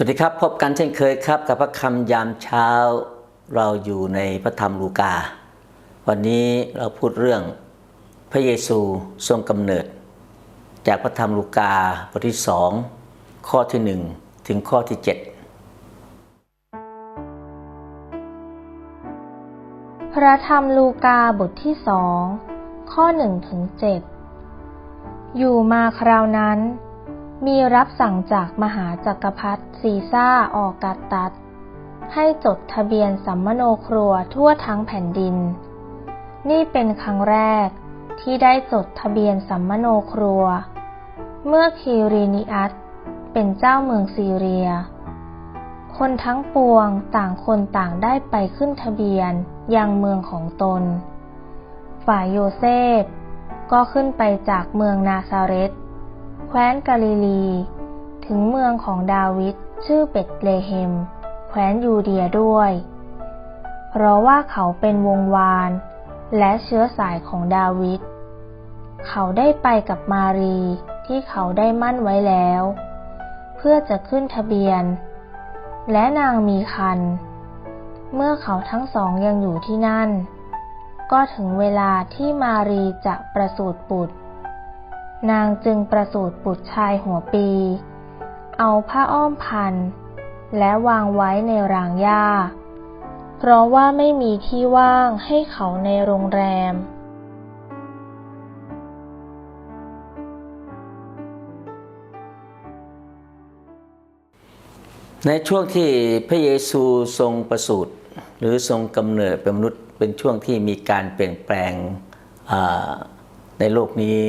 สวัสดีครับ พบกันเช่นเคยครับ กับพระคำยามเช้าเราอยู่ในพระธรรมลูกา วันนี้เราพูดเรื่องพระเยซูทรงกำเนิด จากพระธรรมลูกาบทที่สองข้อที่หนึ่งถึงข้อที่เจ็ดพระธรรมลูกาบทที่สองข้อหนึ่งถึงเจ็ดอยู่มาคราวนั้น มีรับสั่งจากมหาจักรพรรดิซีซ่าออกัสตัส ให้จดทะเบียนสัมมโนครัวทั่วทั้งแผ่นดิน นี่เป็นครั้งแรกที่ได้จดทะเบียนสัมมโนครัว เมื่อคิรินิอัสเป็นเจ้าเมืองซีเรีย คนทั้งปวงต่างคนต่างได้ไปขึ้นทะเบียนยังเมืองของตน ฝ่ายโยเซฟก็ขึ้นไปจากเมืองนาซาเรต แคว้นกาลิลี ถึงเมืองของดาวิดชื่อเบตเลเฮม แคว้นยูเดียด้วย เพราะว่าเขาเป็นวงวาน และเชื้อสายของดาวิด เขาได้ไปกับมารีที่เขาได้มั่นไว้แล้ว เพื่อจะขึ้นทะเบียน และนางมีคัน เมื่อเขาทั้งสองยังอยู่ที่นั่น ก็ถึงเวลาที่มารีจะประสูติบุตร นางจึงประสูติบุตรชายหัวปี เอาผ้าอ้อมพัน และวางไว้ในรางหญ้า เพราะว่าไม่มีที่ว่างให้เขาในโรงแรม ในช่วงที่พระเยซูทรงประสูติหรือทรงกำเนิดเป็นมนุษย์เป็นช่วงที่มีการเปลี่ยนแปลงในโลกนี้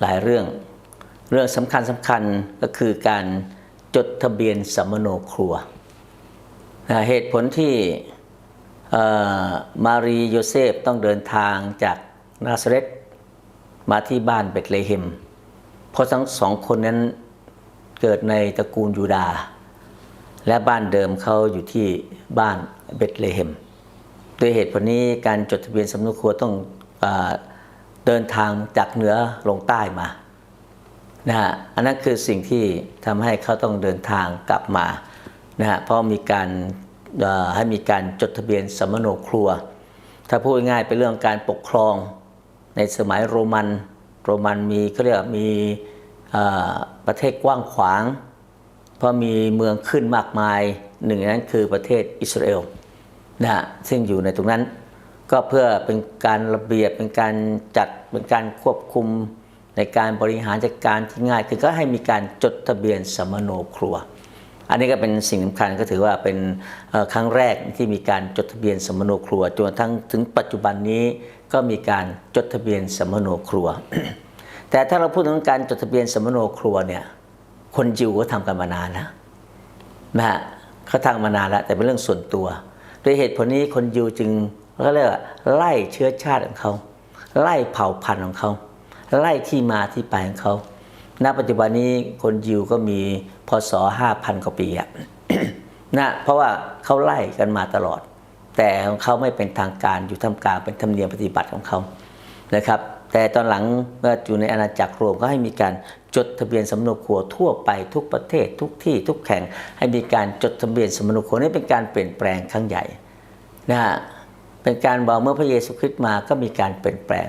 หลายเรื่อง เรื่องสำคัญสำคัญก็คือการจดทะเบียนสมโนครัวนะเหตุผลที่มารีโยเซฟต้องเดินทางจากนาซาเรตมาที่บ้านเบตเลเฮมเพราะทั้งสองคนนั้นเกิดในตระกูลยูดา และบ้านเดิมเขาอยู่ที่บ้านเบตเลเฮมด้วยเหตุผลนี้การจดทะเบียนสำนักครัวต้องอ เดินทางจากเหนือลงใต้มานะฮะอันนั้นคือสิ่งที่ทำให้เขาต้องเดินทางกลับมานะฮะเพราะมีการให้มีการจดทะเบียนสมโนครัว ถ้าพูดง่ายๆเป็นเรื่องการปกครองในสมัยโรมัน โรมันมีเขาเรียกว่ามีประเทศกว้างขวาง เพราะมีเมืองขึ้นมากมายหนึ่งนนั้นคือประเทศอิสราเอลนะฮะซึ่งอยู่ในตรงนั้น ก็เพื่อเป็นการระเบียบเป็นการจัดเป็นการควบคุมในการบริหารจัดการที่ง่ายคือก็ให้มีการจดทะเบียนสมโนครัว อันนี้ก็เป็นสิ่งสำคัญก็ถือว่าเป็นครั้งแรกที่มีการจดทะเบียนสมโนครัวจนกระทั้งถึงปัจจุบันนี้ก็มีการจดทะเบียนสมโนครัว แต่ถ้าเราพูดถึงการจดทะเบียนสมโนครัวเนี่ยคนยิวก็ทำกันมานานแล้วนะฮะเขาทำมานานแล้วแต่เป็นเรื่องส่วนตัวด้วยเหตุผลนี้คนยิวจึง เขาเรียกว่าไล่เชื้อชาติของเขา ไล่เผ่าพันธุ์ของเขา ไล่ที่มาที่ไปของเขา ณ ปัจจุบันนี้คนยิวก็มีพศห้าพันกว่าปีอะนะเพราะว่าเขาไล่กันมาตลอด แต่ของเขาไม่เป็นทางการอยู่ท่ากลางเป็นธรรมเนียมปฏิบัติของเขานะครับ แต่ตอนหลังเมื่ออยู่ในอาณาจักรโรมก็ให้มีการจดทะเบียนสำนครัวทั่วไปทุกประเทศทุกที่ทุกแห่งให้มีการจดทะเบียนสำนครัวนี่เป็นการเปลี่ยนแปลงครั้งใหญ่นะฮะ เป็นการบอกเมื่อพระเยซูคริสต์มาก็มีการเปลี่ยนแปลง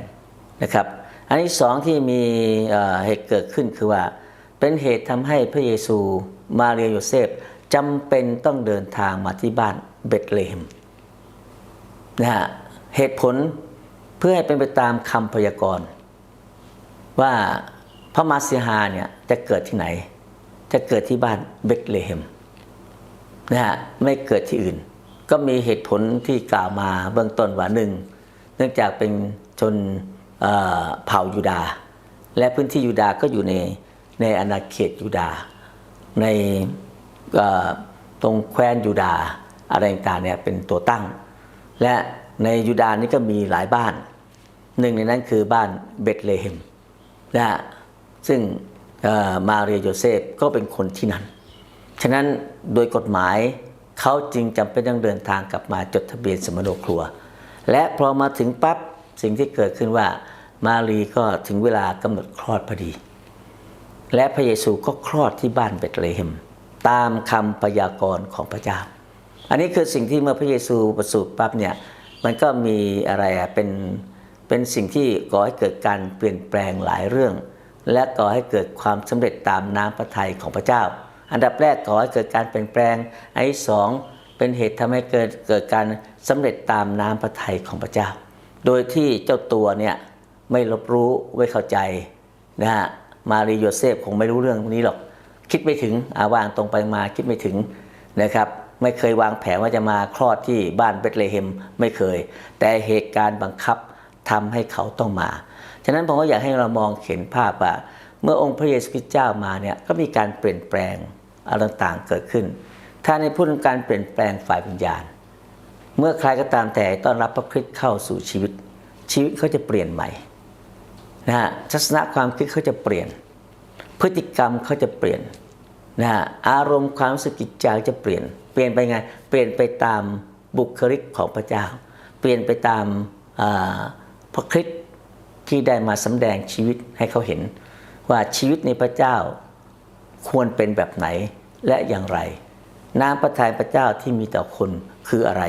นะครับ อันที่สองที่มีเหตุเกิดขึ้นคือว่า เป็นเหตุทำให้พระเยซูมาเรียโยเซฟจำเป็นต้องเดินทางมาที่บ้านเบตเลเฮมนะฮะเหตุผลเพื่อให้เป็นไปตามคำพยากรณ์ว่าพระมาสิหาเนี่ยจะเกิดที่ไหน จะเกิดที่บ้านเบตเลเฮมนะฮะไม่เกิดที่อื่น ก็มีเหตุผลที่กล่าวมาเบื้องต้นว่าหนึ่งเนื่องจากเป็นชนเผ่ายูดาห์และพื้นที่ยูดาห์ก็อยู่ในในอาณาเขตยูดาห์ในตรงแคว้นยูดาห์อะไรต่างๆเนี่ยเป็นตัวตั้ง และในยูดาห์นี่ก็มีหลายบ้าน หนึ่งในนั้นคือบ้านเบตเลเฮมนะฮะซึ่งมาเรียโยเซฟก็เป็นคนที่นั่นฉะนั้นโดยกฎหมาย เขาจึงจำเป็นต้องเดินทางกลับมาจดทะเบียนสมโนครัว และพอมาถึงปั๊บสิ่งที่เกิดขึ้นว่ามารีก็ถึงเวลากำหนดคลอดพอดี และพระเยซูก็คลอดที่บ้านเบตเลเฮมตามคำพยากรณ์ของพระเจ้า อันนี้คือสิ่งที่เมื่อพระเยซูประสูติปั๊บเนี่ยมันก็มีอะไรอะเป็นเป็นสิ่งที่ก่อให้เกิดการเปลี่ยนแปลงหลายเรื่อง และก่อให้เกิดความสำเร็จตามน้ำพระทัยของพระเจ้า อันดับแรกก่อให้เกิดการเปลี่ยนแปลง อันที่สองเป็นเหตุทำให้เกิดเกิดการสำเร็จตามน้ำพระทัยของพระเจ้า โดยที่เจ้าตัวเนี่ยไม่รับรู้ไม่เข้าใจนะฮะมารีโยเซฟคงไม่รู้เรื่องนี้หรอก คิดไม่ถึงอาวางตรงไปมาคิดไม่ถึงนะครับไม่เคยวางแผนว่าจะมาคลอดที่บ้านเบธเลเฮมไม่เคย แต่เหตุการณ์บังคับทำให้เขาต้องมา ฉะนั้นผมก็อยากให้เรามองเห็นภาพว่า เมื่อองค์พระเยซูคริสต์เจ้ามาเนี่ยก็มีการเปลี่ยนแปลง อะไรต่างๆเกิดขึ้น ถ้าในพูดถึงการเปลี่ยนแปลงฝ่ายวิญญาณ เมื่อใครก็ตามแต่ต้อนรับพระคริสต์เข้าสู่ชีวิต ชีวิตเขาจะเปลี่ยนใหม่นะฮะทัศนะความคิดเขาจะเปลี่ยน พฤติกรรมเขาจะเปลี่ยนนะฮะอารมณ์ความรู้สึกจิตใจจะเปลี่ยน เปลี่ยนไปไงเปลี่ยนไปตามบุคลิกของพระเจ้า เปลี่ยนไปตามอ่าพระคริสต์ที่ได้มาสำแดงชีวิตให้เขาเห็น ว่าชีวิตในพระเจ้า ควรเป็นแบบไหนและอย่างไร น้ำพระทัยพระเจ้าที่มีต่อคนคืออะไร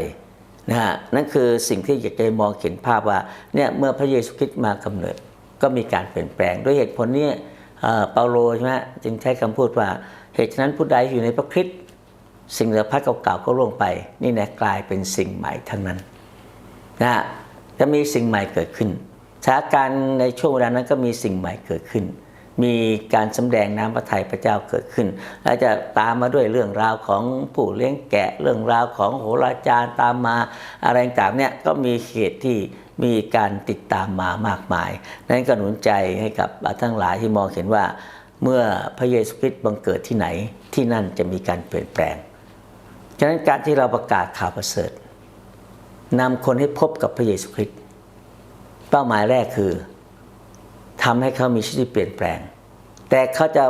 นะฮะนั่นคือสิ่งที่อยากจะมองเห็นภาพว่าเนี่ยเมื่อพระเยซูคริสต์มากำเนิด ก็มีการเปลี่ยนแปลง ด้วยเหตุผลนี้เปาโลใช่ไหมจึงใช้คำพูดว่า เหตุฉะนั้นผู้ใดอยู่ในพระคริสต์สิ่งเหลือพัดเก่าๆก็ล่วงไป นี่นะกลายเป็นสิ่งใหม่ทั้งนั้นนะฮะจะมีสิ่งใหม่เกิดขึ้นสถานการณ์ในช่วงเวลานั้นก็มีสิ่งใหม่เกิดขึ้น มีการสำแดงน้ำพระทัยพระเจ้าเกิดขึ้น และจะตามมาด้วยเรื่องราวของผู้เลี้ยงแกะเรื่องราวของโหราจารย์ตามมาอะไรต่างๆเนี่ยก็มีเหตุที่มีการติดตามมามากมาย นั้นก็หนุนใจให้กับทั้งหลายที่มองเห็นว่า เมื่อพระเยซูคริสต์บังเกิดที่ไหนที่นั่นจะมีการเปลี่ยนแปลง ฉะนั้นการที่เราประกาศข่าวประเสริฐนำคนให้พบกับพระเยซูคริสต์เป้าหมายแรกคือ ทำให้เขามีชีวิตเปลี่ยนแปลง แต่เขาจะ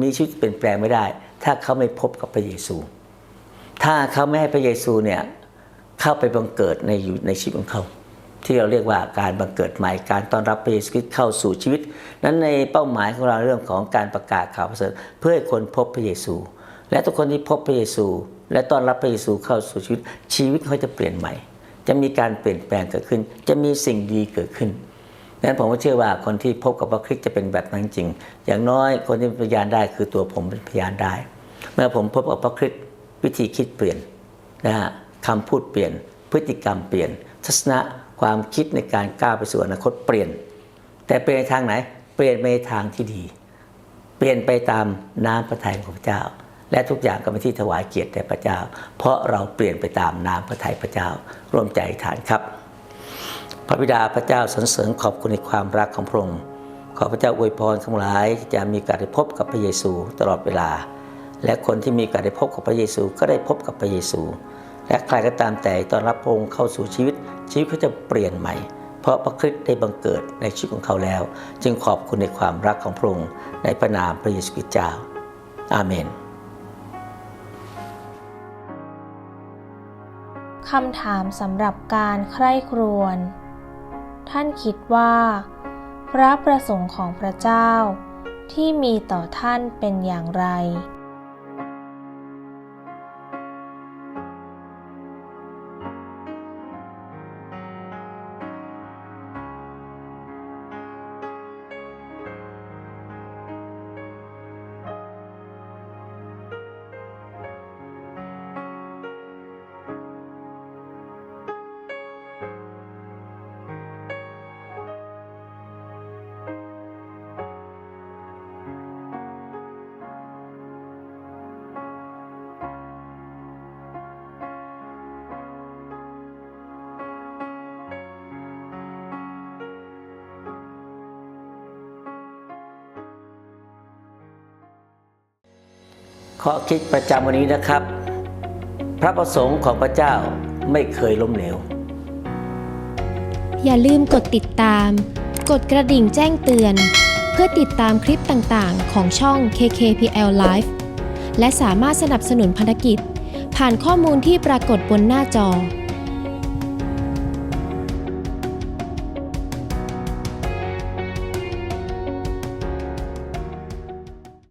มีชีวิตเปลี่ยนแปลงไม่ได้ ถ้าเขาไม่พบกับพระเยซู ถ้าเขาไม่ให้พระเยซูเนี่ยเข้าไปบังเกิดในอยู่ในชีวิตของเขาที่เราเรียกว่าการบังเกิดใหม่การต้อนรับพระเยซูคริสต์เข้าสู่ชีวิต นั้นในเป้าหมายของเราเรื่องของการประกาศข่าวประเสริฐเพื่อให้คนพบพระเยซู และทุกคนที่พบพระเยซู และต้อนรับพระเยซูเข้าสู่ชีวิต ชีวิตเขาจะเปลี่ยนใหม่ จะมีการเปลี่ยนแปลงเกิดขึ้น จะมีสิ่งดีเกิดขึ้น นั้นผมก็เชื่อว่าคนที่พบกับพระคริสต์จะเป็นแบบนั้นจริง อย่างน้อยคนที่พยานได้คือตัวผมเป็นพยานได้ เมื่อผมพบกับพระคริสต์วิธีคิดเปลี่ยนนะฮะคำพูดเปลี่ยน พฤติกรรมเปลี่ยน ทัศนะความคิดในการก้าวไปสู่อนาคตเปลี่ยน แต่เปลี่ยนในทางไหน เปลี่ยนไปทางที่ดี เปลี่ยนไปตามน้ำพระทัยของพระเจ้า และทุกอย่างก็เป็นที่ถวายเกียรติแด่พระเจ้า เพราะเราเปลี่ยนไปตามน้ำพระทัยพระเจ้าร่วมใจฐานครับ พระบิดาพระเจ้าสรรเสริญขอบคุณในความรักของพระองค์ขอพระเจ้าอวยพรทั้งหลายที่จะมีการได้พบกับพระเยซูตลอดเวลา และคนที่มีการได้พบกับพระเยซูก็ได้พบกับพระเยซู และใครก็ตามแต่ตอนรับพระองค์เข้าสู่ชีวิต ชีวิตเขาจะเปลี่ยนใหม่ เพราะพระคริสต์ได้บังเกิดในชีวิตของเขาแล้ว จึงขอบคุณในความรักของพระองค์ในพระนามพระเยซูคริสต์เจ้า อาเมนคำถามสำหรับการใคร่ครวญ ท่านคิดว่า พระประสงค์ของพระเจ้าที่มีต่อท่านเป็นอย่างไร ข้อคิดประจำวันนี้นะครับ พระประสงค์ของพระเจ้าไม่เคยล้มเหลว อย่าลืมกดติดตาม กดกระดิ่งแจ้งเตือน เพื่อติดตามคลิปต่างๆ ของช่อง KKPL Live และสามารถสนับสนุนภารกิจ ผ่านข้อมูลที่ปรากฏบนหน้าจอ